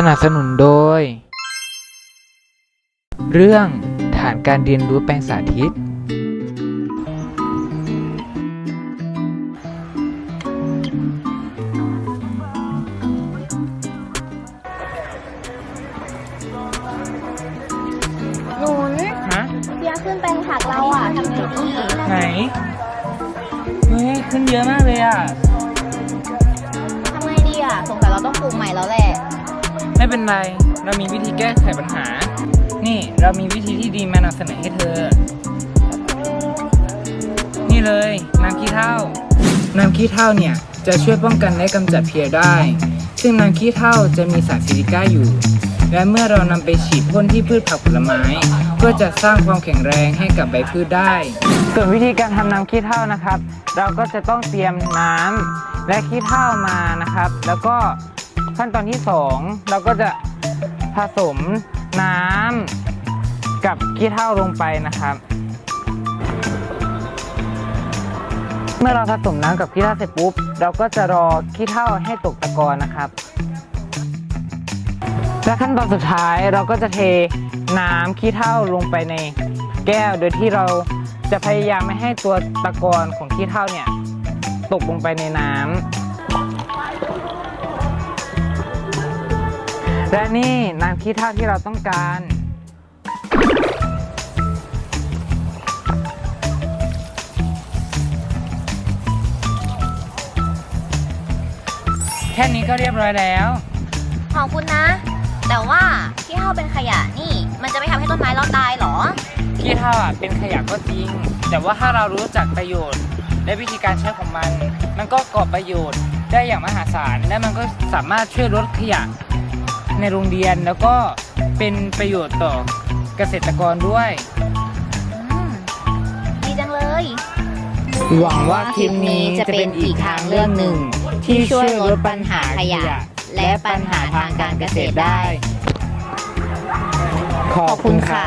สนับสนุนโดย เรื่องฐานการเรียนรู้แปลงสาธิต หนุนฮะ เบียร์ขึ้นไปหักเราอะทำไงดีไหน เฮ้ย ขึ้นเยอะมากเลยอะ ทำไงดีอะสงสัยเราต้องปลูกใหม่แล้วแหละ ไม่เป็นไร เรามีวิธีแก้ไขปัญหา นี่เรามีวิธีที่ดีมานำเสนอให้เธอ นี่เลยน้ำขี้เถ้า น้ำขี้เถ้าเนี่ยจะช่วยป้องกันและกำจัดเพลียได้ ซึ่งน้ำขี้เถ้าจะมีสารซิลิก้าอยู่ และเมื่อเรานำไปฉีดพ่นที่พืชผักผลไม้ ก็จะสร้างความแข็งแรงให้กับใบพืชได้ ส่วนวิธีการทำน้ำขี้เถ้านะครับ เราก็จะต้องเตรียมน้ำและขี้เถ้ามานะครับ แล้วก็ ขั้นตอนที่สองเราก็จะผสมน้ำกับขี้เถ้าลงไปนะครับ เมื่อเราผสมน้ำกับขี้เถ้าเสร็จปุ๊บ เราก็จะรอขี้เถ้าให้ตกตะกอนนะครับ และขั้นตอนสุดท้ายเราก็จะเทน้ำขี้เถ้าลงไปในแก้ว โดยที่เราจะพยายามไม่ให้ตัวตะกอนของขี้เถ้าเนี่ยตกลงไปในน้ำ และนี่น้ำขี้เถ้าที่เราต้องการ แค่นี้ก็เรียบร้อยแล้ว ขอบคุณนะ แต่ว่าที่เท่าเป็นขยะนี่ มันจะไม่ทำให้ต้นไม้เราตายเหรอ ขี้เถ้าอะเป็นขยะก็จริง แต่ว่าถ้าเรารู้จักประโยชน์ และวิธีการใช้ของมัน มันก็ก่อประโยชน์ได้อย่างมหาศาล และมันก็สามารถช่วยลดขยะ ในโรงเรียนแล้วก็เป็นประโยชน์ต่อเกษตรกรด้วย อืมดีจังเลย หวังว่าคลิปนี้จะเป็นอีกทางเลือกหนึ่ง ที่ช่วยลดปัญหาขยะ และปัญหาทางการเกษตรได้ขขออบบคุคุณณค่ะค่ะ